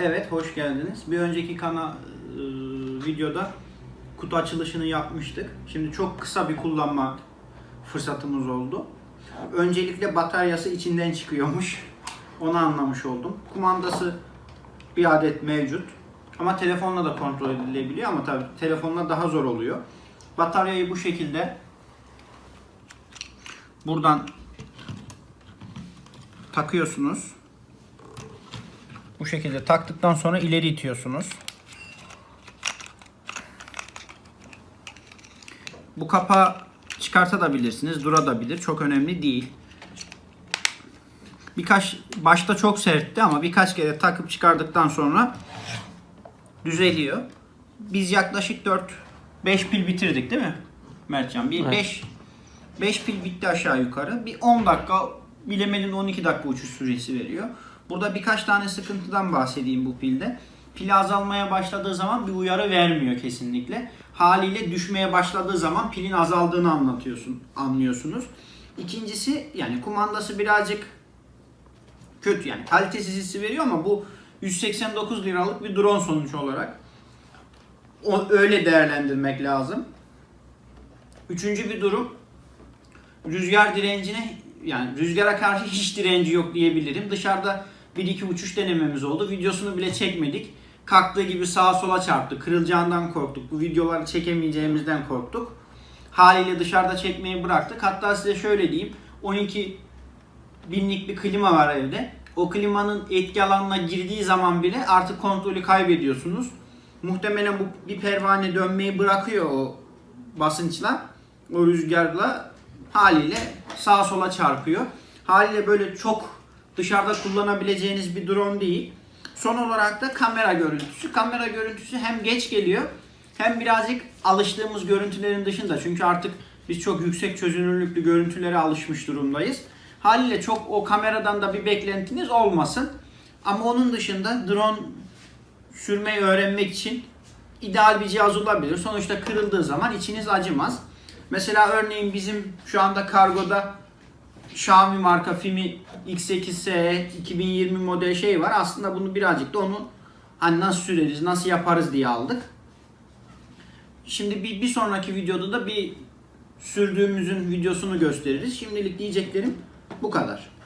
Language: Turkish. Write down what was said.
Evet, hoş geldiniz. Bir önceki kana e, videoda kutu açılışını yapmıştık. Şimdi çok kısa bir kullanma fırsatımız oldu. Öncelikle bataryası içinden çıkıyormuş. Onu anlamış oldum. Kumandası bir adet mevcut. Ama telefonla da kontrol edilebiliyor ama tabii telefonla daha zor oluyor. Bataryayı bu şekilde buradan takıyorsunuz. Bu şekilde taktıktan sonra ileri itiyorsunuz. Bu kapağı çıkartabilirsiniz, durabilir. Çok önemli değil. Birkaç başta çok sertti ama birkaç kere takıp çıkardıktan sonra düzeliyor. Biz yaklaşık 4 5 pil bitirdik değil mi? Mertcan bir Evet. 5 5 pil bitti aşağı yukarı. Bir 10 dakika bilemedin 12 dakika uçuş süresi veriyor. Burada birkaç tane sıkıntıdan bahsedeyim bu pilde. Pil azalmaya başladığı zaman bir uyarı vermiyor kesinlikle. Haliyle düşmeye başladığı zaman pilin azaldığını anlatıyorsun, anlıyorsunuz. İkincisi yani kumandası birazcık kötü yani kalitesiz hissi veriyor ama bu 189 liralık bir drone sonuç olarak. O, öyle değerlendirmek lazım. Üçüncü bir durum rüzgar direncine yani rüzgara karşı hiç direnci yok diyebilirim. Dışarıda bir iki uçuş denememiz oldu. Videosunu bile çekmedik. Kalktığı gibi sağa sola çarptı. Kırılacağından korktuk. Bu videoları çekemeyeceğimizden korktuk. Haliyle dışarıda çekmeyi bıraktık. Hatta size şöyle diyeyim. 12 binlik bir klima var evde. O klimanın etki alanına girdiği zaman bile artık kontrolü kaybediyorsunuz. Muhtemelen bu bir pervane dönmeyi bırakıyor o basınçla. O rüzgarla haliyle sağa sola çarpıyor. Haliyle böyle çok dışarıda kullanabileceğiniz bir drone değil. Son olarak da kamera görüntüsü. Kamera görüntüsü hem geç geliyor hem birazcık alıştığımız görüntülerin dışında. Çünkü artık biz çok yüksek çözünürlüklü görüntülere alışmış durumdayız. Haliyle çok o kameradan da bir beklentiniz olmasın. Ama onun dışında drone sürmeyi öğrenmek için ideal bir cihaz olabilir. Sonuçta kırıldığı zaman içiniz acımaz. Mesela örneğin bizim şu anda kargoda Xiaomi marka Fimi X8S 2020 model şey var. Aslında bunu birazcık da onu hani nasıl süreriz, nasıl yaparız diye aldık. Şimdi bir, bir sonraki videoda da bir sürdüğümüzün videosunu gösteririz. Şimdilik diyeceklerim bu kadar.